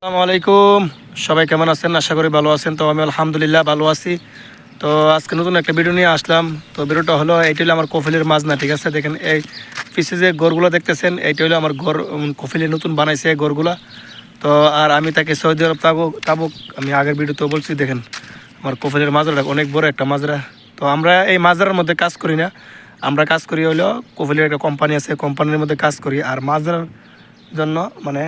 আসসালামু আলাইকুম। সবাই কেমন আছেন? আশা করি ভালো আছেন। তো আমি আলহামদুলিল্লাহ ভালো আছি। তো আজকে নতুন একটা ভিডিও নিয়ে আসলাম। তো ভিডিওটা হলো, এইটা হলো আমার কফিলের মাছ না ঠিক আছে? দেখেন, এই পিছে যে গরগুলো দেখতেছেন, এইটা হলো আমার গর কফিলে নতুন বানাইছে এই গরগুলা। তো, আর আমি তাকে সৌদি আরব তাবুক তাবুক আমি আগের ভিডিওতে বলছি, দেখেন, আমার কফিলের মাজরাটা অনেক বড় একটা মাজরা। তো আমরা এই মাজরার মধ্যে কাজ করি না। আমরা কাজ করি হলো, কফিলের একটা কোম্পানি আছে কোম্পানির মধ্যে কাজ করি। আর মাজরার জন্য মানে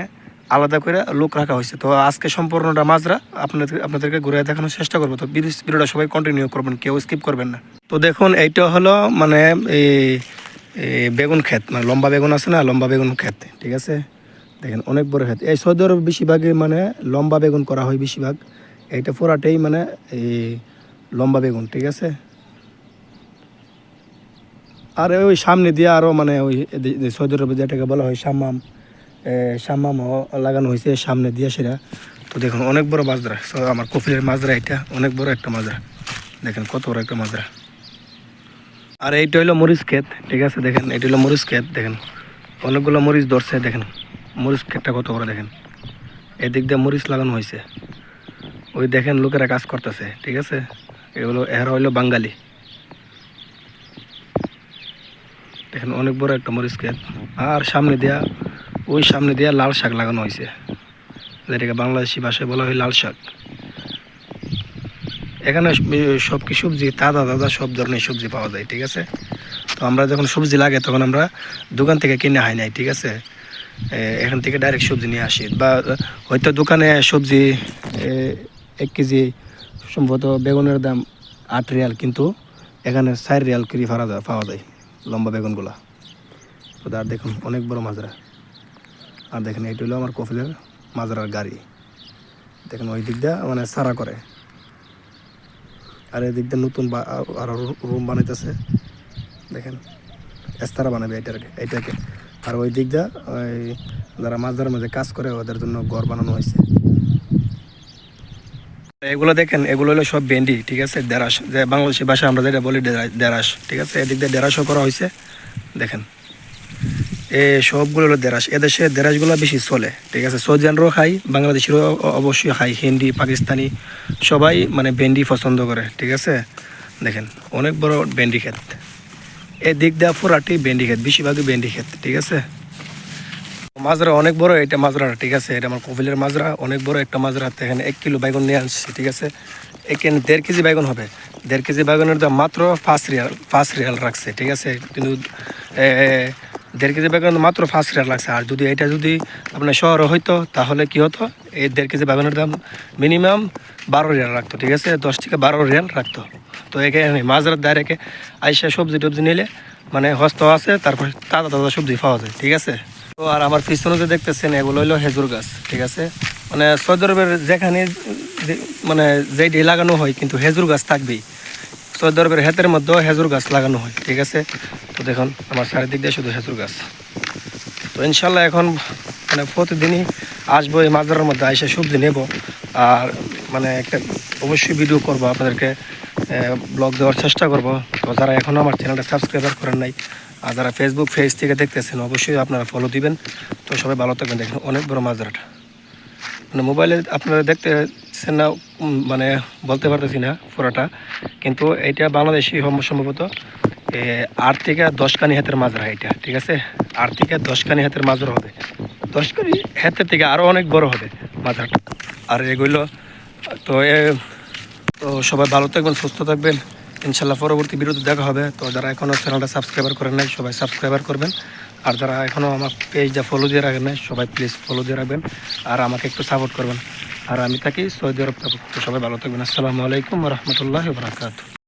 আলাদা করে লোক রাখা হয়েছে। তো আজকে সম্পূর্ণটা মাজরা আপনাদের আপনাদেরকে ঘুরে দেখানোর চেষ্টা করব। তো ভিডিওটা সবাই কন্টিনিউ করবেন কেউ স্কিপ করবেন না। তো দেখুন এইটা হলো মানে এই বেগুন ক্ষেত মানে লম্বা বেগুন আছে না লম্বা বেগুন ক্ষেত ঠিক আছে? দেখেন অনেক বড় ক্ষেত। এই সৌদি বেশিরভাগই মানে লম্বা বেগুন করা হয় বেশিরভাগ। এইটা পুরাটাই মানে এই লম্বা বেগুন ঠিক আছে? আর ওই সামনে দিয়ে আরও মানে ওই সৌদি আরবে যেটাকে বলা হয় সাম্মাম। এ, সাম্মামও লাগানো হয়েছে সামনে দিয়ে সেটা তো দেখুন, অনেক বড় মাজরা। আমার কফিলের মাজরা এটা, অনেক বড় একটা মাজরা। দেখেন কত বড় একটা মাজরা। আর এইটা হলো মরিচ ক্ষেত, ঠিক আছে? দেখেন এটা হলো মরিচ ক্ষেত, দেখেন। অনেকগুলো মরিচ ধরছে, দেখেন। মরিচ ক্ষেতটা কত বড়, দেখেন। এদিক দিয়ে মরিচ লাগানো হয়েছে। ওই দেখেন, লোকেরা কাজ করতেছে, ঠিক আছে? এগুলো এরা হইল বাঙালি। দেখেন, অনেক বড় একটা মরিচ ক্ষেত। আর সামনে দেয়া ওই সামনে দিয়ে লাল শাক লাগানো হয়েছে। যেটাকে বাংলাদেশি ভাষায় বলা হয় লাল শাক। এখানে সব কি সবজি, তাজা তাজা সব ধরনের সবজি পাওয়া যায়, ঠিক আছে? তো আমরা যখন সবজি লাগে, তখন আমরা দোকান থেকে কিনে হয় নাই ঠিক আছে? এখান থেকে ডাইরেক্ট সবজি নিয়ে আসি। বা, হয়তো দোকানে সবজি এক কেজি সম্ভবত বেগুনের দাম আট রিয়াল, কিন্তু এখানে চার রিয়াল করে পাওয়া যায় পাওয়া যায়, লম্বা বেগুনগুলা। তো দেখুন, অনেক বড় মাজরা। আর দেখেন, এইটা হলো আমার কফিলের মাজরার গাড়ি। দেখেন, ওই দিক দিয়ে মানে সারা করে। আর এই দিক দিয়ে নতুন বা- আরও রুম বানাইতেছে। দেখেন, এস্তারা বানাবে এটাকে এইটাকে। আর ওই দিক দিয়ে, ওই যারা মাছদার মাঝে কাজ করে, ওদের জন্য ঘর বানানো হয়েছে। এগুলো দেখেন, এগুলো হলো সব ভেন্ডি, ঠিক আছে? দেড়াস যে বাংলাদেশি ভাষা আমরা যেটা বলি দেড়াস ঠিক আছে? এদিক দিয়ে দেড়াসও করা হয়েছে। দেখেন এ, সবগুলো হলো দেড়াস এদেশে দেড়াসগুলো বেশি চলে, ঠিক আছে? সৌদিয়ানরাও খাই বাংলাদেশেরও অবশ্যই খাই হিন্দি, পাকিস্তানি, সবাই মানে ভেন্ডি পছন্দ করে, ঠিক আছে? দেখেন, অনেক বড় ভেন্ডি ক্ষেত। এদিক দিয়ে পুরাটি ভেন্ডি ক্ষেত, বেশিরভাগই ভেন্ডি ক্ষেত, ঠিক আছে? মাজরা অনেক বড়, এটা মাজরা, ঠিক আছে? এটা আমার কপিলের মাজরা, অনেক বড় একটা মাজরা এখানে এক কিলো বাইগন নিয়ে আসছি, ঠিক আছে? এখানে দেড় কেজি বাইগন হবে। দেড় কেজি বাইগনের দাম মাত্র পাঁচ রিয়াল পাঁচ রিয়াল রাখছে, ঠিক আছে? কিন্তু দেড় কেজি বাইগন মাত্র পাঁচ রিয়াল লাগছে। আর যদি এটা যদি আপনার শহরে হইতো, তাহলে কি হতো? এই দেড় কেজি বাইগনের দাম মিনিমাম বারো রিয়াল রাখতো, ঠিক আছে? দশ থেকে বারো রিয়াল রাখতো। তো এখানে মাজরার দ্বারা রেখে আইসা সবজি টবজি নিলে মানে হস্ত আছে, তারপর তাজা তাজা সবজি পাওয়া যায়, ঠিক আছে? তো আর আমার পিছনে যে দেখতেছেন, এগুলো হলো হেজুর গাছ, ঠিক আছে? মানে সৌদি আরবের যেখানে মানে যেইটি লাগানো হয়, কিন্তু হেজুর গাছ থাকবেই। সৌদি আরবের হেতের মধ্যেও হেজুর গাছ লাগানো হয়, ঠিক আছে? তো দেখুন, আমার চারিদিক দিয়ে শুধু হেজুর গাছ। তো ইনশাল্লাহ এখন মানে প্রতিদিনই আসব এই মাজারের মধ্যে এসে সবজি নেব। আর মানে একটা, অবশ্যই ভিডিও করব, আপনাদেরকে ব্লগ দেওয়ার চেষ্টা করব। তো যারা এখনও আমার চ্যানেলটা সাবস্ক্রাইবার করেন নাই, আর যারা ফেসবুক পেজ থেকে দেখতেছেন, অবশ্যই আপনারা ফলো দিবেন। তো সবাই ভালো থাকবেন, দেখেন, অনেক বড় মাজারটা। মানে মোবাইলে আপনারা দেখতেছেন না মানে বলতে পারতেছি না পুরোটা। কিন্তু এটা বাংলাদেশি সম্ভবত আট থেকে দশ কানি হাতের মাজরা এটা, ঠিক আছে? আট থেকে দশ কানি হাতের মাজরা হবে। দশ কানি হাতের থেকে আরও অনেক বড় হবে মাজারটা। আর এগুলো তো এ, তো সবাই ভালো থাকবেন, সুস্থ থাকবেন। ইনশাল্লাহ পরবর্তী বিরতি দেখা হবে। তো যারা এখনও চ্যানেলটা সাবস্ক্রাইবার করেন নাই, সবাই সাবস্ক্রাইবার করবেন। আর যারা এখনও আমার পেজটা ফলো দিয়ে রাখেন নাই, সবাই প্লিজ ফলো দিয়ে রাখবেন। আর আমাকে একটু সাপোর্ট করবেন। আর আমি থাকি সৌদি আরব সবাই ভালো থাকবেন। আসসালামু আলাইকুম রহমতুল্লাহ বরাকাত